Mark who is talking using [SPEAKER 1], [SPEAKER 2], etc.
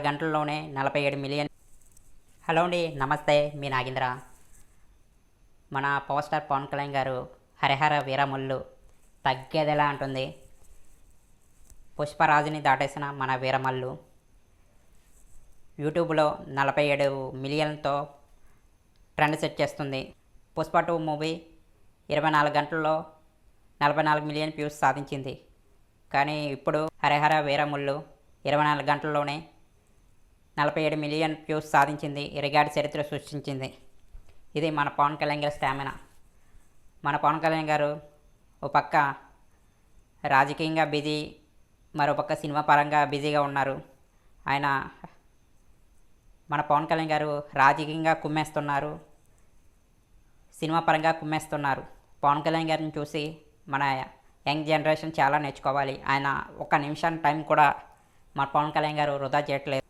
[SPEAKER 1] గంటల్లోనే నలభై ఏడు మిలియన్. హలో అండి నమస్తే మీ నాగేంద్ర. మన పవర్ స్టార్ పవన్ కళ్యాణ్ గారు హరిహర వీరముళ్ళు తగ్గేదెలా అంటుంది? పుష్పరాజుని దాటేసిన మన వీరమల్లు యూట్యూబ్లో నలభై ఏడు మిలియన్తో ట్రెండ్ సెట్ చేస్తుంది. పుష్ప టూ మూవీ ఇరవై నాలుగు గంటల్లో నలభై నాలుగు మిలియన్ వ్యూస్ సాధించింది. కానీ ఇప్పుడు హరిహర వీరముళ్ళు ఇరవై నాలుగు గంటల్లోనే నలభై ఏడు మిలియన్ వ్యూస్ సాధించింది. రికార్డు చరిత్ర సృష్టించింది. ఇది మన పవన్ కళ్యాణ్ గారి స్టామినా. మన పవన్ కళ్యాణ్ గారు ఓ పక్క రాజకీయంగా బిజీ మరో పక్క సినిమా పరంగా బిజీగా ఉన్నారు. ఆయన మన పవన్ కళ్యాణ్ గారు రాజకీయంగా కుమ్మేస్తున్నారు. సినిమా పరంగా కుమ్మేస్తున్నారు. పవన్ కళ్యాణ్ గారిని చూసి మన యంగ్ జనరేషన్ చాలా నేర్చుకోవాలి. ఆయన ఒక నిమిషం టైం కూడా మన పవన్ కళ్యాణ్ గారు వృధా చేయట్లేదు.